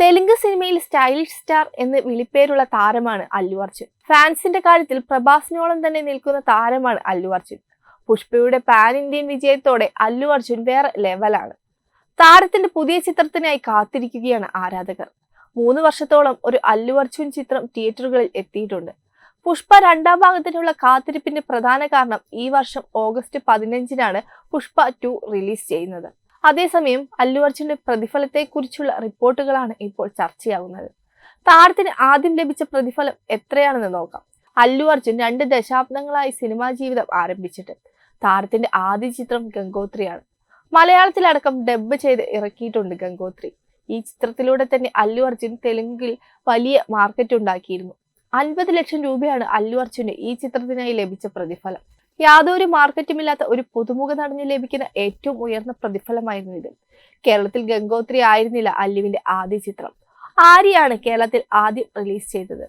തെലുങ്ക് സിനിമയിൽ stylish star എന്ന് വിളിപ്പേരുള്ള താരമാണ് അല്ലു അർജുൻ. ഫാൻസിന്റെ കാര്യത്തിൽ പ്രഭാസിനോളം തന്നെ നിൽക്കുന്ന താരമാണ് അല്ലു അർജുൻ. പുഷ്പയുടെ പാൻ ഇന്ത്യൻ വിജയത്തോടെ അല്ലു അർജുൻ വേറെ ലെവലാണ് താരത്തിന്റെ പുതിയ ചിത്രത്തിനായി കാത്തിരിക്കുകയാണ് ആരാധകർ. മൂന്ന് വർഷത്തോളം ഒരു അല്ലു അർജുൻ ചിത്രം തിയേറ്ററുകളിൽ എത്തിയിട്ടുണ്ട്. പുഷ്പ രണ്ടാം ഭാഗത്തിനുള്ള കാത്തിരിപ്പിന്റെ പ്രധാന കാരണം ഈ വർഷം ഓഗസ്റ്റ് പതിനഞ്ചിനാണ് പുഷ്പ ടു റിലീസ് ചെയ്യുന്നത്. അതേസമയം അല്ലു അർജുന്റെ പ്രതിഫലത്തെക്കുറിച്ചുള്ള റിപ്പോർട്ടുകളാണ് ഇപ്പോൾ ചർച്ചയാകുന്നത് താരത്തിന് ആദ്യം ലഭിച്ച പ്രതിഫലം എത്രയാണെന്ന് നോക്കാം. അല്ലു അർജുൻ രണ്ട് ദശാബ്ദങ്ങളായി സിനിമാ ജീവിതം ആരംഭിച്ചിട്ട് താരത്തിന്റെ ആദ്യ ചിത്രം ഗംഗോത്രിയാണ്. മലയാളത്തിലടക്കം ഡബ്ബ് ചെയ്ത് ഇറക്കിയിട്ടുണ്ട് ഗംഗോത്രി. ഈ ചിത്രത്തിലൂടെ തന്നെ അല്ലു അർജുൻ തെലുങ്കിൽ വലിയ മാർക്കറ്റ് ഉണ്ടാക്കിയിരുന്നു അൻപത് ലക്ഷം രൂപയാണ് അല്ലു അർജുന് ഈ ചിത്രത്തിനായി ലഭിച്ച പ്രതിഫലം. യാതൊരു മാർക്കറ്റുമില്ലാത്ത ഒരു പുതുമുഖ നടന് ലഭിക്കുന്ന ഏറ്റവും ഉയർന്ന പ്രതിഫലമായിരുന്നു ഇത്. കേരളത്തിൽ ഗംഗോത്രി ആയിരുന്നില്ല അല്ലുവിന്റെ ആദ്യ ചിത്രം. ആര്യാണ് കേരളത്തിൽ ആദ്യം റിലീസ് ചെയ്തത്.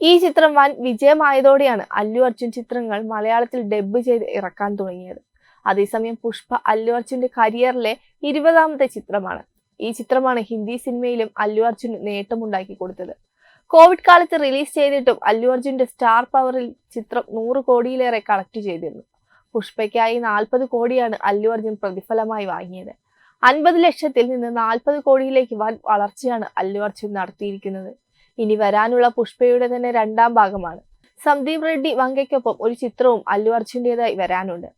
ഈ ചിത്രം വൻ വിജയമായതോടെയാണ് അല്ലു അർജുൻ ചിത്രങ്ങൾ മലയാളത്തിൽ ഡബ്ബ് ചെയ്ത് ഇറക്കാൻ തുടങ്ങിയത്. അതേസമയം പുഷ്പ അല്ലു അർജുന്റെ കരിയറിലെ ഇരുപതാമത്തെ ചിത്രമാണ്. ഈ ചിത്രമാണ് ഹിന്ദി സിനിമയിലും അല്ലു അർജുന് നേട്ടമുണ്ടാക്കി കൊടുത്തത്. കോവിഡ് കാലത്ത് റിലീസ് ചെയ്തിട്ടും അല്ലു അർജുന്റെ സ്റ്റാർ പവറിൽ ചിത്രം നൂറ് കോടിയിലേറെ കളക്ട് ചെയ്തിരുന്നു. പുഷ്പയ്ക്കായി നാൽപ്പത് കോടിയാണ് അല്ലു അർജുൻ പ്രതിഫലമായി വാങ്ങിയത്. അൻപത് ലക്ഷത്തിൽ നിന്ന് നാൽപ്പത് കോടിയിലേക്ക് വൻ വളർച്ചയാണ് അല്ലു അർജുൻ നടത്തിയിരിക്കുന്നത്. ഇനി വരാനുള്ള പുഷ്പയുടെ തന്നെ രണ്ടാം ഭാഗമാണ്. സന്ദീപ് റെഡ്ഡി വങ്കയ്ക്കൊപ്പം ഒരു ചിത്രവും അല്ലു അർജുന്റെതായി വരാനുണ്ട്.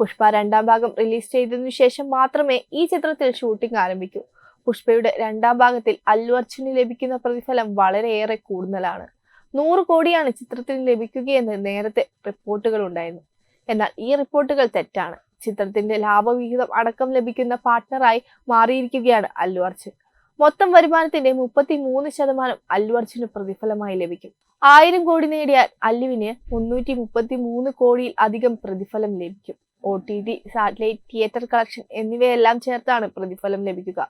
പുഷ്പ രണ്ടാം ഭാഗം റിലീസ് ചെയ്തതിനു ശേഷം മാത്രമേ ഈ ചിത്രത്തിൽ ഷൂട്ടിംഗ് ആരംഭിക്കൂ. പുഷ്പയുടെ രണ്ടാം ഭാഗത്തിൽ അല്ലു അർജുന് ലഭിക്കുന്ന പ്രതിഫലം വളരെയേറെ കൂടുതലാണ്. നൂറ് കോടിയാണ് ചിത്രത്തിന് ലഭിക്കുകയെന്ന് നേരത്തെ റിപ്പോർട്ടുകൾ ഉണ്ടായിരുന്നു. എന്നാൽ ഈ റിപ്പോർട്ടുകൾ തെറ്റാണ്. ചിത്രത്തിന്റെ ലാഭവിഹിതം അടക്കം ലഭിക്കുന്ന പാർട്ട്ണറായി മാറിയിരിക്കുകയാണ് അല്ലു അർജുൻ. മൊത്തം വരുമാനത്തിന്റെ മുപ്പത്തി മൂന്ന് ശതമാനം അല്ലു അർജുന് പ്രതിഫലമായി ലഭിക്കും. ആയിരം കോടി നേടിയാൽ അല്ലുവിന് മുന്നൂറ്റി മുപ്പത്തി മൂന്ന് കോടിയിൽ അധികം പ്രതിഫലം ലഭിക്കും. O T T satellite theatre collection എന്നിവയെല്ലാം ചേർത്താണ് പ്രതിഫലം ലഭിക്കുക.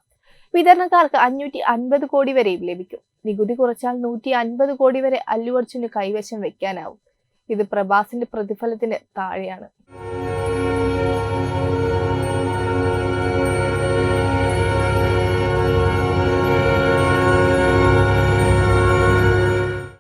വിതരണക്കാർക്ക് അഞ്ഞൂറ്റി അൻപത് കോടി വരെയും ലഭിക്കും. നികുതി കുറച്ചാൽ നൂറ്റി അൻപത് കോടി വരെ അല്ലു അർജുന് കൈവശം വെക്കാനാവും. ഇത് പ്രഭാസിന്റെ പ്രതിഫലത്തിന് താഴെയാണ്.